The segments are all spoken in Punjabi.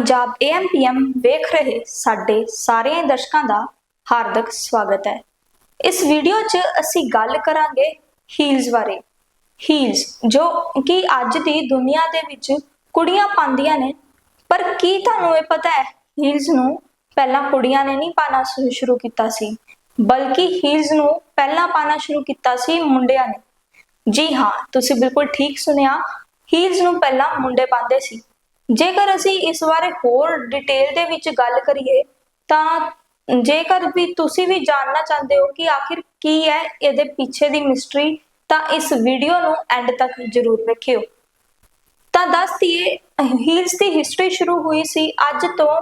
ਪੰਜਾਬ AMPM ਵੇਖ ਰਹੇ ਸਾਡੇ ਸਾਰੇ ਦਰਸ਼ਕਾਂ ਦਾ ਹਾਰਦਿਕ ਸਵਾਗਤ ਹੈ। ਇਸ ਵੀਡੀਓ 'ਚ ਅਸੀਂ ਗੱਲ ਕਰਾਂਗੇ ਹੀਲਸ ਬਾਰੇ। ਹੀਲਸ ਜੋ ਕਿ ਅੱਜ ਦੀ ਦੁਨੀਆ ਦੇ ਵਿੱਚ ਕੁੜੀਆਂ ਪਾਉਂਦੀਆਂ ਨੇ। ਪਰ ਕੀ ਤੁਹਾਨੂੰ ਇਹ ਪਤਾ ਹੈ ਹੀਲਸ ਨੂੰ ਪਹਿਲਾਂ ਕੁੜੀਆਂ ਨੇ ਨਹੀਂ ਪਾਣਾ ਸ਼ੁਰੂ ਕੀਤਾ ਸੀ। ਬਲਕਿ ਹੀਲਸ ਨੂੰ ਪਹਿਲਾਂ ਪਾਣਾ ਸ਼ੁਰੂ ਕੀਤਾ ਸੀ ਮੁੰਡਿਆਂ ਨੇ। ਜੀ ਹਾਂ, ਤੁਸੀਂ ਬਿਲਕੁਲ ਠੀਕ ਸੁਣਿਆ। ਹੀਲਸ ਨੂੰ ਪਹਿਲਾਂ ਮੁੰਡੇ ਪਾਉਂਦੇ ਸੀ। ਜੇਕਰ ਅਸੀਂ ਇਸ ਬਾਰੇ ਹੋਰ ਡਿਟੇਲ ਦੇ ਵਿੱਚ ਗੱਲ ਕਰੀਏ, ਤਾਂ ਜੇਕਰ ਵੀ ਤੁਸੀਂ ਵੀ ਜਾਣਨਾ ਚਾਹੁੰਦੇ ਹੋ ਕਿ ਆਖਿਰ ਕੀ ਹੈ ਇਹਦੇ ਪਿੱਛੇ ਦੀ ਮਿਸਟਰੀ ਤਾਂ ਇਸ ਵੀਡੀਓ ਨੂੰ ਐਂਡ ਤੱਕ ਜ਼ਰੂਰ ਵੇਖਿਓ। ਤਾਂ ਦੱਸਦੀਏ ਹੀਲਸ ਦੀ ਹਿਸਟਰੀ ਸ਼ੁਰੂ ਹੋਈ ਸੀ ਅੱਜ ਤੋਂ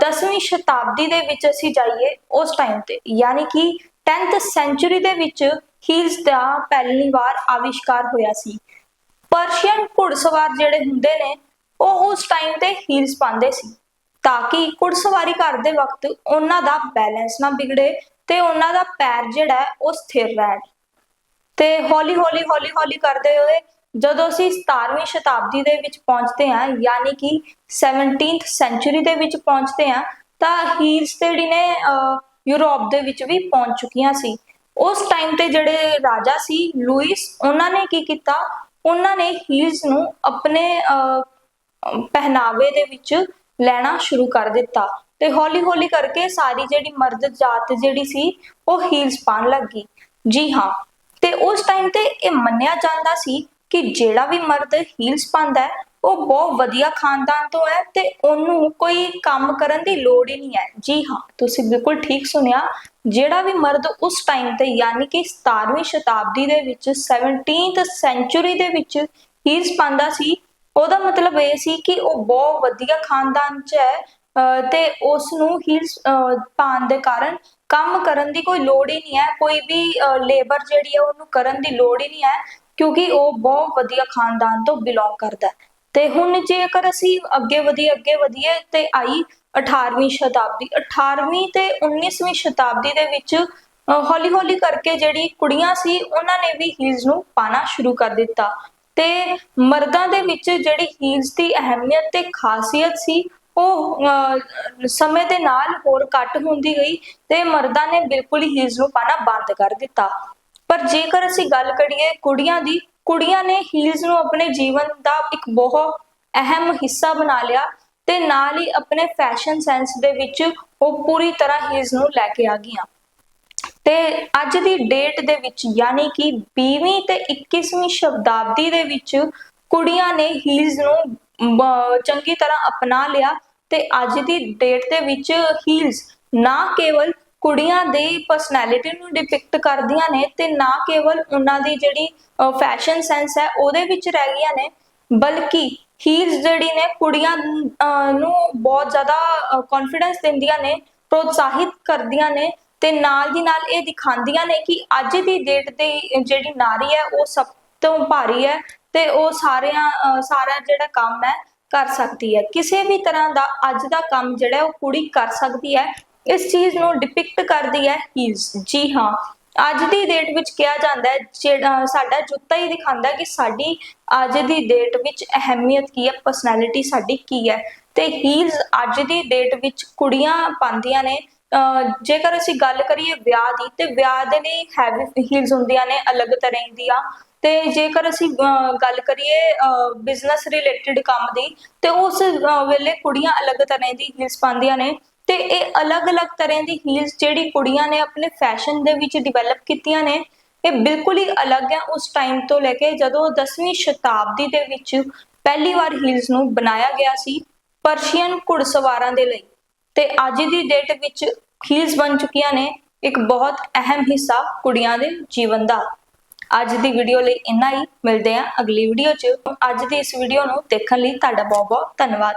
10ਵੀਂ ਸ਼ਤਾਬਦੀ ਦੇ ਵਿੱਚ ਅਸੀਂ ਜਾਈਏ ਉਸ ਟਾਈਮ ਤੇ। ਯਾਨੀ ਕਿ 10th ਸੈਂਚੁਰੀ ਦੇ ਵਿੱਚ ਹੀਲਸ ਦਾ ਪਹਿਲੀ ਵਾਰ ਆਵਿਸ਼ਕਾਰ ਹੋਇਆ ਸੀ। ਪਰਸ਼ੀਅਨ ਘੁੜਸਵਾਰ ਜਿਹੜੇ ਹੁੰਦੇ ਨੇ ਉਹ ਉਸ ਟਾਈਮ ਤੇ ਹੀਲਸ ਪਾਉਂਦੇ ਸੀ ਤਾਂ ਕਿ ਘੁੜਸਵਾਰੀ ਕਰਦੇ ਵਕਤ ਉਹਨਾਂ ਦਾ ਬੈਲੈਂਸ ਨਾ ਵਿਗੜੇ ਤੇ ਉਹਨਾਂ ਦਾ ਪੈਰ ਜਿਹੜਾ ਉਹ ਸਥਿਰ ਰਹਿਣ। ਤੇ ਹੌਲੀ ਹੌਲੀ ਹੌਲੀ ਹੌਲੀ ਕਰਦੇ ਹੋਏ ਜਦੋਂ ਅਸੀਂ 17ਵੀਂ ਸ਼ਤਾਬਦੀ ਦੇ ਵਿੱਚ ਪਹੁੰਚਦੇ ਹਾਂ ਯਾਨੀ ਕਿ 17th ਸੈਂਚੁਰੀ ਦੇ ਵਿੱਚ ਪਹੁੰਚਦੇ ਹਾਂ ਤਾਂ ਹੀਲਸ ਤੇ ਜਿਹੜੀ ਨੇ ਅਹ, ਯੂਰਪ ਦੇ ਵਿੱਚ ਵੀ ਪਹੁੰਚ ਚੁੱਕੀਆਂ ਸੀ। ਉਸ ਟਾਈਮ ਤੇ ਜਿਹੜੇ ਰਾਜਾ ਸੀ ਲੂਇਸ ਉਹਨਾਂ ਨੇ ਕੀ ਕੀਤਾ? ਉਹਨਾਂ ਨੇ ਹੀਲਸ ਨੂੰ ਆਪਣੇ ਅਹ, ਪਹਿਨਾਵੇ ਦੇ ਵਿੱਚ ਲੈਣਾ ਸ਼ੁਰੂ ਕਰ ਦਿੱਤਾ ਤੇ ਹੌਲੀ ਹੌਲੀ ਕਰਕੇ ਸਾਰੀ ਜਿਹੜੀ ਮਰਦ ਜਾਤ ਜਿਹੜੀ ਸੀ ਉਹ ਹੀਲਸ ਪਾਉਣ ਲੱਗੀ ਜੀ ਹਾਂ, ਤੇ ਉਸ ਟਾਈਮ ਤੇ ਇਹ ਮੰਨਿਆ ਜਾਂਦਾ ਸੀ ਕਿ ਜਿਹੜਾ ਵੀ ਮਰਦ ਹੀਲਸ ਪਾਉਂਦਾ ਉਹ ਬਹੁਤ ਵਧੀਆ ਖਾਨਦਾਨ ਤੋਂ ਹੈ ਤੇ ਉਹਨੂੰ ਕੋਈ ਕੰਮ ਕਰਨ ਦੀ ਲੋੜ ਹੀ ਨਹੀਂ ਹੈ। ਜੀ ਹਾਂ, ਤੁਸੀਂ ਬਿਲਕੁਲ ਠੀਕ ਸੁਣਿਆ। ਜਿਹੜਾ ਵੀ ਮਰਦ ਉਸ ਟਾਈਮ ਤੇ ਯਾਨੀ ਕਿ 17ਵੀਂ ਸ਼ਤਾਬਦੀ ਦੇ ਵਿੱਚ 17th ਸੈਂਚੁਰੀ ਦੇ ਵਿੱਚ ਹੀਲਸ ਪਾਉਂਦਾ ਸੀ ਉਹਦਾ ਮਤਲਬ ਇਹ ਸੀ ਕਿ ਉਹ ਬਹੁਤ ਵਧੀਆ ਖਾਨਦਾਨ ਚ ਹੈ ਤੇ ਉਸ ਨੂੰ ਹੀਲਸ ਪਾਉਣ ਦੇ ਕਾਰਨ ਕੰਮ ਕਰਨ ਦੀ ਕੋਈ ਲੋੜ ਹੀ ਨਹੀਂ ਹੈ, ਕੋਈ ਵੀ ਲੇਬਰ ਜਿਹੜੀ ਹੈ ਉਹਨੂੰ ਕਰਨ ਦੀ ਲੋੜ ਹੀ ਨਹੀਂ ਹੈ, ਕਿਉਂਕਿ ਉਹ ਬਹੁਤ ਵਧੀਆ ਖਾਨਦਾਨ ਤੋਂ ਬਿਲੋਂਗ ਕਰਦਾ ਹੈ। ਤੇ ਹੁਣ ਜੇਕਰ ਅਸੀਂ ਅੱਗੇ ਵਧੀਏ ਅੱਗੇ ਵਧੀਏ ਤੇ ਆਈ 18ਵੀਂ ਸ਼ਤਾਬਦੀ 18ਵੀਂ ਤੇ 19ਵੀਂ ਸ਼ਤਾਬਦੀ ਦੇ ਵਿੱਚ ਹੌਲੀ ਹੌਲੀ ਕਰਕੇ ਜਿਹੜੀ ਕੁੜੀਆਂ ਸੀ, ਉਹਨਾਂ ਨੇ ਵੀ ਹੀਲਸ ਨੂੰ ਪਾਣਾ ਸ਼ੁਰੂ ਕਰ ਦਿੱਤਾ। ਤੇ ਮਰਦਾਂ ਦੇ ਵਿੱਚ ਜਿਹੜੀ ਹੀਲਸ ਦੀ ਅਹਿਮੀਅਤ ਤੇ ਖਾਸੀਅਤ ਸੀ, ਉਹ ਸਮੇਂ ਦੇ ਨਾਲ ਹੋਰ ਘੱਟ ਹੁੰਦੀ ਗਈ ਤੇ ਮਰਦਾਂ ਨੇ ਬਿਲਕੁਲ ਹੀ ਹੀਲਸ ਨੂੰ ਪਾਣਾ ਬੰਦ ਕਰ ਦਿੱਤਾ। ਪਰ ਜੇਕਰ ਅਸੀਂ ਗੱਲ ਕਰੀਏ ਕੁੜੀਆਂ ਦੀ, ਕੁੜੀਆਂ ਨੇ ਹੀਲਸ ਨੂੰ ਆਪਣੇ ਜੀਵਨ ਦਾ ਇੱਕ ਬਹੁਤ ਅਹਿਮ ਹਿੱਸਾ ਬਣਾ ਲਿਆ ਤੇ ਨਾਲ ਹੀ ਆਪਣੇ ਫੈਸ਼ਨ ਸੈਂਸ ਦੇ ਵਿੱਚ ਉਹ ਪੂਰੀ ਤਰ੍ਹਾਂ ਹੀਲਸ ਨੂੰ ਲੈ ਕੇ ਆ ਗਈਆਂ। ਤੇ ਅੱਜ ਦੀ ਡੇਟ ਦੇ ਵਿੱਚ ਯਾਨੀ ਕਿ 20ਵੀਂ ਤੇ 21ਵੀਂ ਸ਼ਬਦਾਬਦੀ ਦੇ ਵਿੱਚ ਕੁੜੀਆਂ ਨੇ ਹੀਲਸ ਨੂੰ ਚੰਗੀ ਤਰ੍ਹਾਂ ਅਪਣਾ ਲਿਆ ਤੇ ਅੱਜ ਦੀ ਡੇਟ ਦੇ ਵਿੱਚ ਹੀਲਸ ਨਾ ਕੇਵਲ ਕੁੜੀਆਂ ਦੀ ਪਰਸਨੈਲਿਟੀ ਨੂੰ ਡਿਪਿਕਟ ਕਰਦੀਆਂ ਨੇ ਤੇ ਨਾ ਕੇਵਲ ਉਹਨਾਂ ਦੀ ਜਿਹੜੀ ਫੈਸ਼ਨ ਸੈਂਸ ਹੈ ਉਹਦੇ ਵਿੱਚ ਰਹਿ ਗਈਆਂ ਨੇ, ਬਲਕਿ ਹੀਲਸ ਜਿਹੜੀ ਨੇ ਕੁੜੀਆਂ ਨੂੰ ਬਹੁਤ ਜ਼ਿਆਦਾ ਕੌਨਫੀਡੈਂਸ ਦਿੰਦੀਆਂ ਨੇ, ਪ੍ਰੋਤਸਾਹਿਤ ਕਰਦੀਆਂ ਨੇ ਤੇ ਨਾਲ ਦੀ ਨਾਲ ਇਹ ਦਿਖਾਉਂਦੀਆਂ ਨੇ ਕਿ ਅੱਜ ਦੀ ਡੇਟ ਤੇ ਜਿਹੜੀ ਨਾਰੀ ਹੈ, ਉਹ ਸਭ ਤੋਂ ਭਾਰੀ ਹੈ ਤੇ ਉਹ ਸਾਰਿਆਂ ਸਾਰਾ ਜਿਹੜਾ ਕੰਮ ਹੈ ਕਰ ਸਕਦੀ ਹੈ। ਕਿਸੇ ਵੀ ਤਰ੍ਹਾਂ ਦਾ ਅੱਜ ਦਾ ਕੰਮ ਜਿਹੜਾ ਉਹ ਕੁੜੀ ਕਰ ਸਕਦੀ ਹੈ। ਇਸ ਚੀਜ਼ ਨੂੰ ਡਿਪਿਕਟ ਕਰਦੀ ਹੈ ਹੀਜ਼ ਜੀ ਹਾਂ, ਅੱਜ ਦੀ ਡੇਟ ਵਿੱਚ ਕਿਹਾ ਜਾਂਦਾ ਹੈ, ਜਿਹੜਾ ਸਾਡਾ ਜੁੱਤਾ ਹੀ ਦਿਖਾਉਂਦਾ ਕਿ ਸਾਡੀ ਅੱਜ ਦੀ ਡੇਟ ਵਿੱਚ ਅਹਿਮੀਅਤ ਕੀ ਹੈ ਪਰਸਨੈਲਿਟੀ ਸਾਡੀ ਕੀ ਹੈ। ਤੇ ਹੀਲਸ ਅੱਜ ਦੀ ਡੇਟ ਵਿੱਚ ਕੁੜੀਆਂ ਪਾਉਂਦੀਆਂ ਨੇ ਜੇਕਰ ਅਸੀਂ ਗੱਲ ਕਰੀਏ ਵਿਆਹ ਦੀ, ਤੇ ਵਿਆਹ ਦੇ ਲਈ ਹੈਵੀ ਹੀਲਸ ਹੁੰਦੀਆਂ ਨੇ, ਅਲੱਗ ਤਰ੍ਹਾਂ ਦੀਆਂ। ਤੇ ਜੇਕਰ ਅਸੀਂ ਗੱਲ ਕਰੀਏ ਬਿਜ਼ਨਸ ਰਿਲੇਟਡ ਕੰਮ ਦੀ, ਤੇ ਉਸ ਵੇਲੇ ਕੁੜੀਆਂ ਅਲੱਗ ਤਰ੍ਹਾਂ ਦੀ ਹੀਲਸ ਪਾਉਂਦੀਆਂ ਨੇ। ਤੇ ਇਹ ਅਲੱਗ-ਅਲੱਗ ਤਰ੍ਹਾਂ ਦੀ ਹੀਲਸ ਜਿਹੜੀ ਕੁੜੀਆਂ ਨੇ ਆਪਣੇ ਫੈਸ਼ਨ ਦੇ ਵਿੱਚ ਡਿਵੈਲਪ ਕੀਤੀਆਂ ਨੇ, ਇਹ ਬਿਲਕੁਲ ਹੀ ਅਲੱਗ ਹੈ। ਉਸ ਟਾਈਮ ਤੋਂ ਲੈ ਕੇ ਜਦੋਂ 10ਵੀਂ ਸ਼ਤਾਬਦੀ ਦੇ ਵਿੱਚ ਪਹਿਲੀ ਵਾਰ ਹੀਲਸ ਨੂੰ ਬਣਾਇਆ ਗਿਆ ਸੀ ਪਰਸ਼ੀਅਨ ਘੁੜਸਵਾਰਾਂ ਦੇ ਲਈ। ਤੇ ਅੱਜ ਦੀ ਡੇਟ ਵਿੱਚ ਹੀਲਸ ਬਣ ਚੁੱਕੀਆਂ ਨੇ ਇੱਕ ਬਹੁਤ ਅਹਿਮ ਹਿੱਸਾ ਕੁੜੀਆਂ ਦੇ ਜੀਵਨ ਦਾ। ਅੱਜ ਦੀ ਵੀਡੀਓ ਲਈ ਇੰਨਾ ਹੀ। ਮਿਲਦੇ ਹਾਂ ਅਗਲੀ ਵੀਡੀਓ 'ਚ। ਅੱਜ ਦੀ ਇਸ ਵੀਡੀਓ ਨੂੰ ਦੇਖਣ ਲਈ ਤੁਹਾਡਾ ਬਹੁਤ ਬਹੁਤ ਧੰਨਵਾਦ।